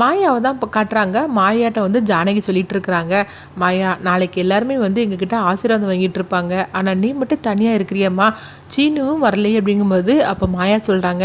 மாயாவை தான் இப்போ காட்டுறாங்க. மாயாட்ட வந்து ஜானகி சொல்லிட்டு இருக்கிறாங்க மாயா நாளைக்கு எல்லாருமே வந்து எங்ககிட்ட ஆசீர்வாதம் வாங்கிட்டு இருப்பாங்க ஆனால் நீ மட்டும் தனியாக இருக்கிறியம்மா. சீனுவும் வரலையே அப்படிங்கும்போது அப்போ மாயா சொல்கிறாங்க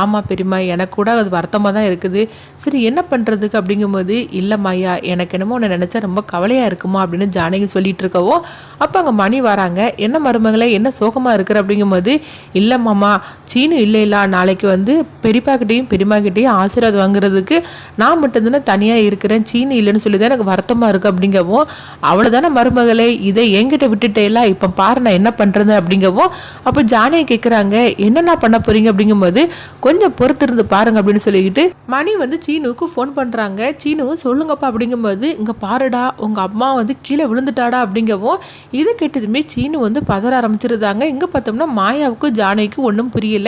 ஆமாம் பெரியம்மா எனக்கு கூட அது வருத்தமாக தான் இருக்குது. சரி என்ன பண்ணுறதுக்கு அப்படிங்கும்போது இல்லை மாயா எனக்கு என்னமோ உன்னை நினச்சா ரொம்ப கவலையாக இருக்குமா? அப்படின்னு ஜானகி சொல்லிட்டு இருக்கவோ அப்போ அங்கே மணி வராங்க. என்ன மருமகளை என்ன சோகமாக இருக்கிற? அப்படிங்கும்போது இல்லை மாமா சீனு இல்லை இல்லை நாளைக்கு வந்து பெரியப்பாக்கிட்டையும் பெரியம்மாக்கிட்டேயும் ஆசீர்வாதம் வாங்குறதுக்கு நான் மட்டும்தானே தனியாக இருக்கிறேன் சீனு இல்லைன்னு சொல்லி தான் எனக்கு வருத்தமாக இருக்குது அப்படிங்கவும் அவ்வளோதானே மருமகளே இதை என்கிட்ட விட்டுட்டேல இப்போ பாரு நான் என்ன பண்ணுறது அப்படிங்கவும் அப்போ ஜானியை கேட்குறாங்க என்னென்ன பண்ண போகிறீங்க அப்படிங்கும்போது கொஞ்சம் பொறுத்திருந்து பாருங்க அப்படின்னு சொல்லிக்கிட்டு மணி வந்து சீனுவுக்கு ஃபோன் பண்ணுறாங்க சீனுவும் சொல்லுங்கப்பா அப்படிங்கும்போது இங்கே பாருடா உங்கள் அம்மா வந்து கீழே விழுந்துட்டாடா அப்படிங்கவும் இது கேட்டதுமே சீனு வந்து பதற ஆரம்பிச்சிருந்தாங்க இங்கே பார்த்தோம்னா மாயாவுக்கு ஜானகிக்கு ஒன்றும் புரியல.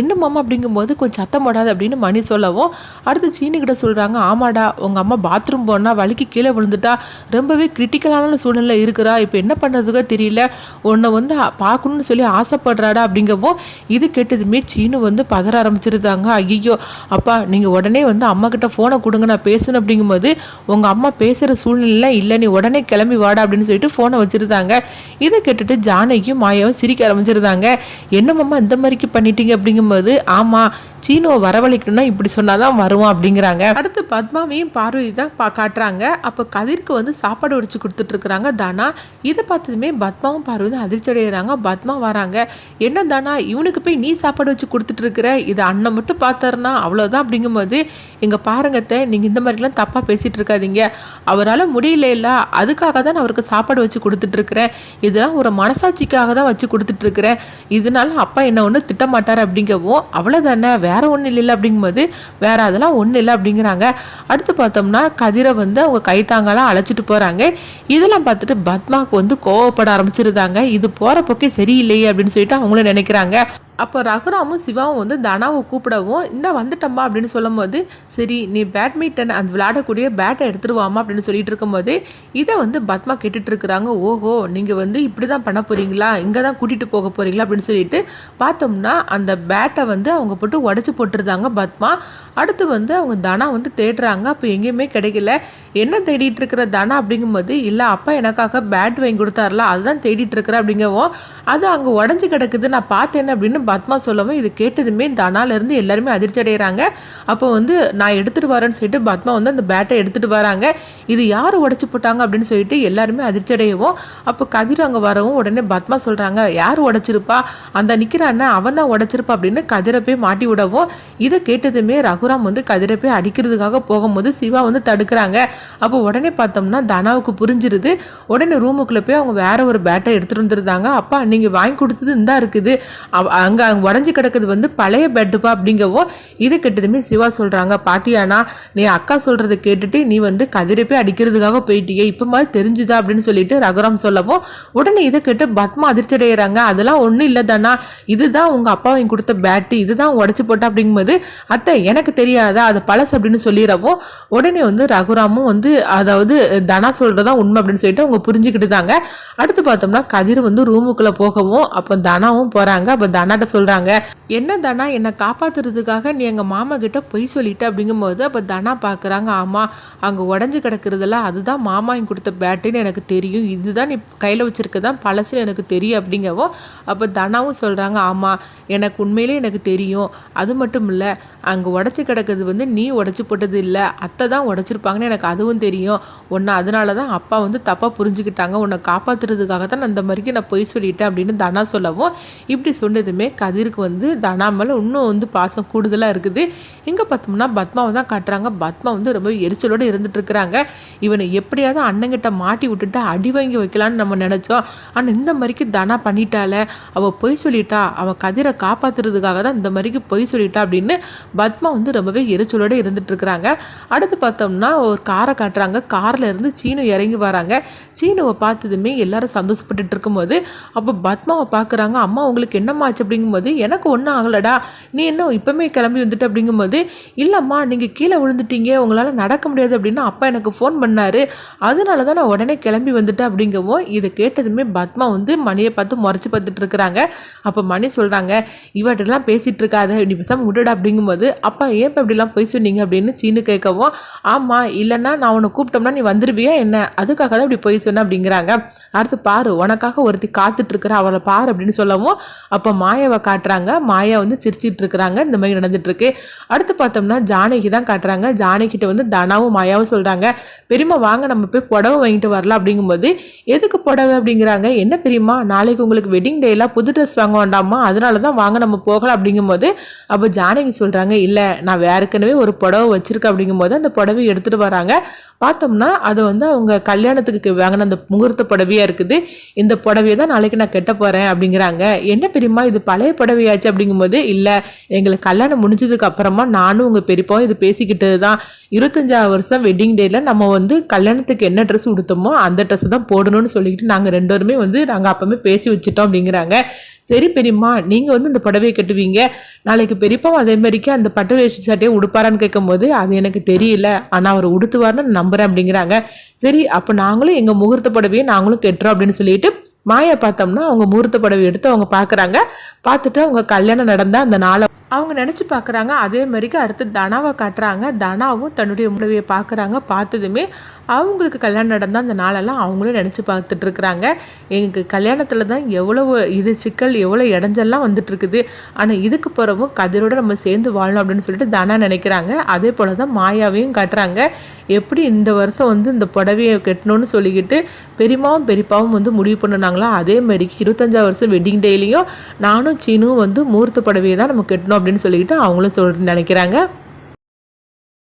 என்ன மாமா அப்படிங்கும்போது கொஞ்சம் சத்தம் போடாது அப்படின்னு மணி சொல்லவும் அடுத்து சீனுக்கிட்ட சொல்கிறாங்க ஆமாடா உங்கள் அம்மா பாத்ரூம் போனால் வலிக்கு கீழே விழுந்துட்டா ரொம்பவே கிரிட்டிக்கலான சூழ்நிலை இருக்கிறா இப்போ என்ன பண்ணுறதுக்கோ தெரியல உன்னை வந்து பார்க்கணும்னு சொல்லி ஆசைப்படுறாடா அப்படிங்கவும் இது கேட்டதுமே சீனு வந்து பதற ஆரம்பிச்சிருந்தாங்க. ஐயோ அப்பா நீங்கள் உடனே வந்து அம்மா கிட்ட ஃபோனை கொடுங்க நான் பேசணும் அப்படிங்கும்போது உங்கள் அம்மா பேசுகிற சூழ்நிலை இல்லை நீ உடனே கிளம்பி வாடா அப்படின்னு சொல்லிட்டு ஃபோனை வச்சுருந்தாங்க. இதை கேட்டுட்டு ஜானகியும் மாயாவும் சிரிக்க ஆரம்பிச்சிருந்தாங்க. என்னமாம்மா இந்த மாதிரிக்கு பண்ணிட்டீங்க அப்படிங்கும்போது ஆமாம் சீனுவை வரவழைக்கணும்னா இப்படி சொன்னாதான் வருவான் அப்படிங்கிறாங்க. அடுத்து பத்மாவையும் பார்வதி தான் பா காட்டுறாங்க. அப்போ கதிர்க்கு வந்து சாப்பாடு வடிச்சு கொடுத்துட்டு இருக்கிறாங்க தானா. இதை பார்த்ததுமே பத்மாவும் பார்வதி அதிர்ச்சி அடைகிறாங்க பத்மா வராங்க. என்ன தானா இவனுக்கு போய் நீ சாப்பாடு வச்சு கொடுத்துட்டு இருக்கிற இதை அண்ணன் மட்டும் பார்த்தாருனா அவ்வளோதான் அப்படிங்கும்போது எங்கள் பாருங்கத்தை நீங்கள் இந்த மாதிரிலாம் தப்பாக பேசிகிட்டு இருக்காதீங்க அவரால் முடியல அதுக்காக தான் நான் அவருக்கு சாப்பாடு வச்சு கொடுத்துட்டு இருக்கிறேன் இதெல்லாம் ஒரு மனசாட்சிக்காக தான் வச்சு கொடுத்துட்டு இருக்கிறேன் இதனால அப்பா என்ன ஒன்று மாட்டார் அப்படிங்கவும் அவ்வளோதானே வேற ஒன்றும் இல்லை அப்படிங்கும்போது வேற அதெல்லாம் ஒன்றும் இல்லை அப்படிங்கிறாங்க. அடுத்து பார்த்தோம்னா கதிரை வந்து அவங்க கைத்தாங்கலாம் அழைச்சிட்டு போகிறாங்க இதெல்லாம் பார்த்துட்டு பத்மாவுக்கு வந்து கோவப்பட ஆரம்பிச்சிருந்தாங்க. இது போகிற போக்கே சரியில்லையே அப்படின்னு சொல்லிட்டு அவங்களும் நினைக்கிறாங்க. அப்போ ரகுராமும் சிவாவும் வந்து தனாவை கூப்பிடவும் இந்த வந்துட்டம்மா அப்படின்னு சொல்லும்போது சரி நீ பேட்மிண்டன் அந்த விளையாடக்கூடிய பேட்டை எடுத்துருவாமா அப்படின்னு சொல்லிட்டு இருக்கும்போது இதை வந்து பத்மா கேட்டுட்டு இருக்கிறாங்க. ஓஹோ நீங்கள் வந்து இப்படி தான் பண்ண போகிறீங்களா இங்கே தான் கூட்டிகிட்டு போக போகிறீங்களா அப்படின்னு சொல்லிட்டு பார்த்தோம்னா அந்த பேட்டை வந்து அவங்க போட்டு உடச்சி போட்டுருந்தாங்க பத்மா. அடுத்து வந்து அவங்க தனா வந்து தேடுறாங்க. அப்போ எங்கேயுமே கிடைக்கல. என்ன தேடிட்டு இருக்கிற தனா அப்படிங்கும்போது இல்லை அப்பா எனக்காக பேட் வாங்கி கொடுத்தாருல அதுதான் தேடிட்டு இருக்கிற அப்படிங்கவும் அது அங்கே உடஞ்சி கிடக்குது நான் பார்த்தேன் அப்படின்னு பத்மா சொல்லவும் இது கேட்டதுமே தனாலேருந்து எல்லாருமே அதிர்ச்சி அடைகிறாங்க அப்போ வந்து நான் எடுத்துகிட்டு வரேன்னு சொல்லிட்டு பத்மா வந்து அந்த பேட்டை எடுத்துகிட்டு வராங்க. இது யார் உடச்சி போட்டாங்க? அப்படின்னு சொல்லிட்டு எல்லாருமே அதிர்ச்சி அடையவும் அப்போ கதிர் அங்கே வரவும் உடனே பத்மா சொல்கிறாங்க யார் உடைச்சிருப்பா? அந்த நிற்கிற அண்ணன் அவன் தான் உடைச்சிருப்பா அப்படின்னு கதிரை போய் மாட்டி விடவும் இதை கேட்டதுமே ரகுராம் வந்து கதிரை போய் அடிக்கிறதுக்காக போகும்போது சிவா வந்து தடுக்கிறாங்க. அப்போ உடனே பார்த்தோம்னா தனாவுக்கு புரிஞ்சிருது. உடனே ரூமுக்குள்ளே போய் அவங்க வேற ஒரு பேட்டை எடுத்துகிட்டு வந்துருந்தாங்க. அப்பா நீங்கள் வாங்கி கொடுத்தது இந்தா இருக்குது. அங்கே அங்கே உடஞ்சி கிடக்குது வந்து பழைய பெட்டுப்பா அப்படிங்கவோ இது கெட்டதுமே சிவா சொல்கிறாங்க பாத்தியானா நீ அக்கா சொல்கிறத கேட்டுட்டு நீ வந்து கதிரை போய் அடிக்கிறதுக்காக போயிட்டியே இப்போ மாதிரி தெரிஞ்சுதா அப்படின்னு சொல்லிட்டு ரகுராம் சொல்லவும் உடனே இதை கேட்டு பத்மா அதிர்ச்சி அடைகிறாங்க அதெல்லாம் ஒன்றும் இல்லை தானா இதுதான் உங்கள் அப்பா வாங்கி கொடுத்த பேட்டு இதுதான் உடச்சி போட்டா அப்படிங்கும்போது அத்தை எனக்கு தெரியாதா அது பழசு அப்படின்னு சொல்லிடவும் உடனே வந்து ரகுராமும் வந்து அதாவது தனா சொல்கிறதா உண்மை அப்படின்னு சொல்லிட்டு அவங்க புரிஞ்சுக்கிட்டு தாங்க அடுத்து பார்த்தோம்னா கதிர் வந்து ரூமுக்குள்ளே போகவும் அப்போ தனாவும் போகிறாங்க அப்போ தனாட்ட சொல்கிறாங்க என்ன தனா என்னை காப்பாத்துறதுக்காக நீ எங்கள் மாமா கிட்ட பொய் சொல்லிட்டு? அப்படிங்கும்போது அப்போ தனா பார்க்குறாங்க ஆமாம் அங்கே உடஞ்சி கிடக்குறதுல அதுதான் மாமா என் கொடுத்த பேட்டுன்னு எனக்கு தெரியும். இதுதான் நீ கையில் வச்சிருக்கதான் பழசுன்னு எனக்கு தெரியும் அப்படிங்கவும் அப்போ தனாவும் சொல்கிறாங்க ஆமாம் எனக்கு உண்மையிலே எனக்கு தெரியும். அது மட்டும் இல்லை அங்கே உடச்சி கிடக்கிறது வந்து நீ உடச்சி போட்டது இல்லை. அத்தை தான் உடச்சிருப்பாங்கன்னு எனக்கு அதுவும் தெரியும். ஒன்று அதனால தான் அப்பா வந்து தப்பாக புரிஞ்சுக்கிட்டாங்க. உன்னை காப்பாற்றுறதுக்காக தான் நான் இந்த மாதிரிக்கு நான் பொய் சொல்லிட்டேன் அப்படின்னு தனா சொல்லவும் இப்படி சொன்னதுமே கதிருக்கு வந்து தனா மேலே இன்னும் வந்து பாசம் கூடுதலாக இருக்குது. இங்கே பார்த்தோம்னா பத்மாவை தான் காட்டுறாங்க. பத்மா வந்து ரொம்ப எரிச்சலோடு இருந்துட்டு இருக்கிறாங்க இவனை எப்படியாவது அண்ணங்கிட்ட மாட்டி விட்டுட்டு அடி வாங்கி வைக்கலான்னு நம்ம நினச்சோம். ஆனால் இந்த மாதிரிக்கு தனா பண்ணிட்டால. அவள் பொய் சொல்லிட்டா. அவன் கதிரை காப்பாத்துறதுக்காக தான் இந்த மாதிரிக்கு பொய் சொல்லிட்டா அப்படின்னு பத்மா வந்து ரொம்பவே எரிச்சலோடு இருந்துட்டு இருக்கிறாங்க அடுத்து பார்த்தோம்னா ஒரு கார் காரை காட்டுறாங்க. காரில் இருந்து சீனு இறங்கி வராங்க. சீனுவை பார்த்ததுமே எல்லாரும் சந்தோஷப்பட்டுட்டு இருக்கும்போது அப்போ பத்மாவை பார்க்குறாங்க. அம்மா உங்களுக்கு என்னம்மாச்சு அப்படிங்கும்போது எனக்கு ஒன்றும் ஆகலடா. நீ என்ன இப்போமே கிளம்பி வந்துட்டு? அப்படிங்கும்போது இல்லைம்மா நீங்கள் கீழே விழுந்துட்டீங்க. உங்களால் நடக்க முடியாது. அப்படின்னு அப்பா எனக்கு ஃபோன் பண்ணார். அதனால தான் நான் உடனே கிளம்பி வந்துட்டேன் அப்படிங்கவும் இதை கேட்டதுமே பத்மா வந்து மணியை பார்த்து முறைச்சி பார்த்துட்டு இருக்கிறாங்க. அப்போ மணி சொல்கிறாங்க இவட்டெல்லாம் பேசிகிட்டு இருக்காத. நீ பேசாமல் விடுடா. அப்படிங்கும்போது அப்பா ஏன் இப்போ இப்படிலாம் போய் சொன்னீங்க? அப்படின்னு சீனு கேட்கவும் ஆமாம் இல்லைன்னா நான் உன்னை கூப்பிட்டோம்னா நீ வந்துடுவியா என்ன? அதுக்காக தான் இப்படி போய் சொன்னேன் அப்படிங்கிறாங்க. அடுத்து பாரு உனக்காக ஒருத்தி காத்துட்டு இருக்கிற அவளை பாரு அப்படின்னு சொல்லவும் அப்போ மாயாவை காட்டுறாங்க. மாயா வந்து சிரிச்சிட்டு இருக்கிறாங்க இந்த மாதிரி நடந்துட்டு இருக்கு அடுத்து பார்த்தோம்னா ஜானகி தான் காட்டுறாங்க. ஜானகிட்ட வந்து தனாவும் மாயாவும் சொல்கிறாங்க பெரியம்மா வாங்க நம்ம போய் புடவை வாங்கிட்டு வரலாம் அப்படிங்கும்போது எதுக்கு புடவை? அப்படிங்கிறாங்க. என்ன பெரியம்மா நாளைக்கு உங்களுக்கு வெட்டிங் டேலாம் புது ட்ரெஸ் வாங்க வேண்டாமா? அதனால தான் வாங்க நம்ம போகலாம். அப்படிங்கும்போது அப்போ ஜானகி சொல்கிறாங்க இல்லை நான் வேறுக்கனவே ஒரு புடவை வச்சிருக்கேன். அப்படிங்கும்போது அந்த புடவை எடுத்துகிட்டு வராங்க. பார்த்தோம்னா அது வந்து அவங்க கல்யாணத்துக்கு வாங்கின அந்த முகூர்த்த புடவையாக இருக்குது. இந்த புடவையை தான் நாளைக்கு நான் கெட்ட போகிறேன் அப்படிங்கிறாங்க. என்ன பெரியம்மா இது பழைய புடவையாச்சு அப்படிங்கும்போது இல்லை எங்களுக்கு கல்யாணம் முடிஞ்சதுக்கு அப்புறமா நானும் உங்கள் பெரியப்பாவும் இது பேசிக்கிட்டு தான் இருபத்தஞ்சாவது வருஷம் வெட்டிங் டேயில் நம்ம வந்து கல்யாணத்துக்கு என்ன ட்ரெஸ் உடுத்தோமோ அந்த ட்ரெஸ் தான் போடணும்னு சொல்லிக்கிட்டு நாங்கள் ரெண்டு பேருமே வந்து நாங்கள் அப்போவே பேசி வச்சுட்டோம் அப்படிங்கிறாங்க. சரி பெரியம்மா நீங்கள் வந்து இந்த புடவையை கட்டுவீங்க. நாளைக்கு பெரியப்பாவும் அதே மாதிரிக்கு அந்த பட்டு வேஷ்டி சட்டையை உடுப்பாரான்னு கேட்கும்போது அது எனக்கு தெரியல. ஆனால் அவர் உடுத்துவார்னு நம்புகிறேன் அப்படிங்கிறாங்க. சரி அப்போ நாங்களும் எங்கள் முகூர்த்த புடவையை நாங்களும் கட்டுறோம் அப்படின்னு சொல்லிட்டு மாயை பார்த்தோம்னா அவங்க முகூர்த்த புடவை எடுத்து அவங்க பார்க்குறாங்க பார்த்துட்டு அவங்க கல்யாணம் நடந்தால் அந்த நாளை அவங்க நினச்சி பார்க்குறாங்க அதே மாதிரிக்கு அடுத்து தனாவை காட்டுறாங்க. தனாவும் தன்னுடைய முடவையை பார்க்குறாங்க பார்த்ததுமே அவங்களுக்கு கல்யாணம் நடந்தால் அந்த நாளெல்லாம் அவங்களும் நினச்சி பார்த்துட்ருக்குறாங்க எங்களுக்கு கல்யாணத்தில் தான் எவ்வளவு இது சிக்கல் எவ்வளோ இடைஞ்செல்லாம் வந்துட்டுருக்குது ஆனால் இதுக்கு பிறகும் கதிரோடு நம்ம சேர்ந்து வாழணும் அப்படின்னு சொல்லிட்டு தனா நினைக்கிறாங்க. அதே போல் தான் மாயாவையும் காட்டுறாங்க. எப்படி இந்த வருஷம் வந்து இந்த புடவையை கட்டணும்னு சொல்லிக்கிட்டு பெரியமாவும் பெரியப்பாவும் வந்து முடிவு பண்ணுனாங்களோ அதே மாதிரிக்கு இருபத்தஞ்சாவது வருஷம் வெட்டிங் டேலையும் நானும் சீனும் வந்து மூர்த்த புடவையை தான் நம்ம கட்டணும் அப்படின்னு சொல்லிக்கிட்டு அவங்களும் சொல் நினைக்கிறாங்க.